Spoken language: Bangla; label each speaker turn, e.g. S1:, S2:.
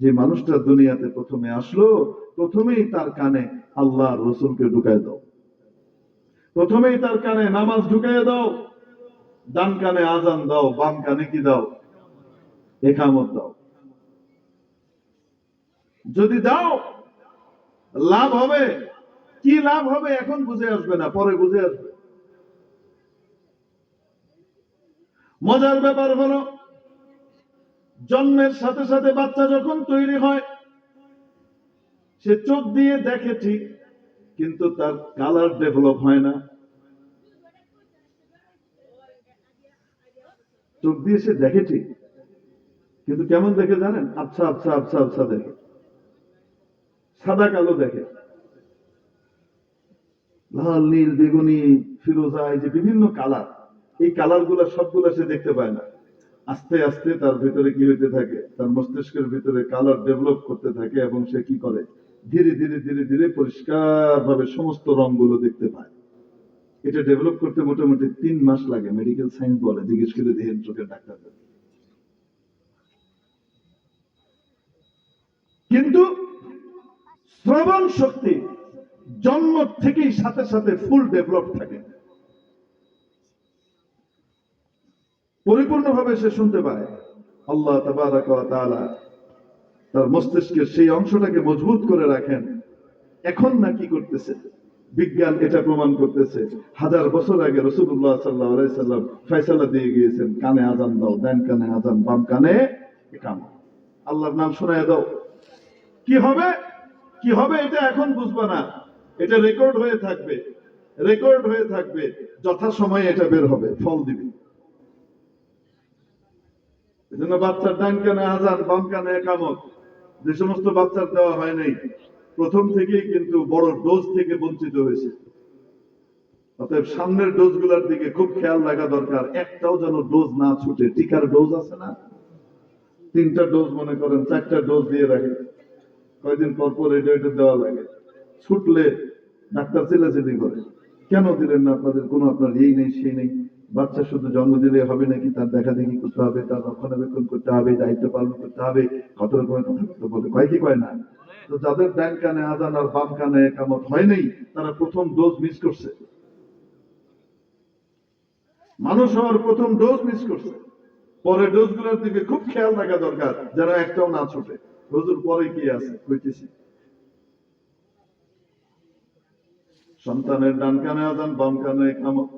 S1: যে মানুষটা দুনিয়াতে প্রথমে আসলো, প্রথমেই তার কানে আল্লাহ রসুলকে ঢুকায় দাও। প্রথমেই তার কানে নামাজ ঢুকায় দাও, ডান কানে আজান দাও, বাম কানে কি দাও? একামত দাও। যদি দাও, লাভ হবে। কি লাভ হবে এখন বুঝে আসবে না, পরে বুঝে আসবে। মজার ব্যাপার হলো জন্মের সাথে সাথে বাচ্চা যখন তৈরি হয়, সে চোখ দিয়ে দেখে ঠিক, কিন্তু তার কালার ডেভেলপ হয় না। চোখ দিয়ে সে দেখে ঠিক, কিন্তু কেমন দেখে জানেন? আচ্ছা আচ্ছা আচ্ছা আচ্ছা দেখে। সাদা কালো দেখে। লাল, নীল, বেগুনি, ফিরোজা, এই যে বিভিন্ন কালার এই কালারগুলা সবগুলা সে দেখতে পায় না। আস্তে আস্তে তার ভিতরে কি হইতে থাকে? তার মস্তিষ্কের ভিতরে কালার ডেভেলপ করতে থাকে এবং সে কি করে? ধীরে ধীরে ধীরে ধীরে পরিষ্কার ভাবে সমস্ত রংগুলো দেখতে পায়। এটা ডেভেলপ করতে মোটামুটি তিন মাস লাগে মেডিকেল সায়েন্স বলে, জিজ্ঞেস করে দেখেন চোখের ডাক্তারদের কিন্তু শ্রবণ শক্তি জন্ম থেকেই সাথে সাথে ফুল ডেভেলপ থাকে। পরিপূর্ণভাবে সে শুনতে পায়। আল্লাহ তাআলা তার মস্তিষ্কের সেই অংশটাকে মজবুত করে রাখেন। এখন না কি করতেছে? বিজ্ঞান এটা প্রমাণ করতেছে। হাজার বছর আগে রসুল্লাহ সাল্লাহ সাল্লাম ফয়সালা দিয়ে গিয়েছেন, কানে আজান দাও দেন কানে আজান বাম কানে আল্লাহর নাম শোনায় দাও। কি হবে? কি হবে এটা এখন বুঝবা না। এটা রেকর্ড হয়ে থাকবে। রেকর্ড হয়ে থাকবে। যথাসময়ে এটা বের হবে, ফল দিবে। এজন্য বাচ্চার ডান কানে আজান বাম কানে একামত। যে সমস্ত বাচ্চার দেওয়া হয় নাই, প্রথম থেকেই কিন্তু বড় ডোজ থেকে বঞ্চিত হয়েছে। অতএব সামনের ডোজগুলার দিকে খুব খেয়াল রাখা দরকার, একটাও যেন ডোজ না ছুটে। টিকার ডোজ আছে না? তিনটা ডোজ মনে করেন, চারটা ডোজ দিয়ে রাখে কয়দিন পর পর এটা এটা দেওয়া লাগে। ছুটলে ডাক্তার চিলাচিলি করে। কেন দিলেন না আপনাদের? কোনো আপনার এই নেই, সেই নেই। বাচ্চা শুধু জন্ম দিলে হবে নাকি? তার দেখা দেখি করতে হবে, তার রক্ষণাবেক্ষণ করতে হবে, দায়িত্ব পালন করতে হবে, কত রকমের কথা বলে কয় কি কয় না? তো যাদের ডান কানে আজান আর বাম কানে একামত হয় নাই, তারা প্রথম ডোজ মিস করছে। মানুষ হওয়ার প্রথম ডোজ মিস করছে। পরে ডোজগুলোর দিকে খুব খেয়াল রাখা দরকার, যারা একটাও না ছুটে। হুজুর, পরে কি আছে? কইতেছি। সন্তানের ডান কানে আজান, বাম কানে একামত।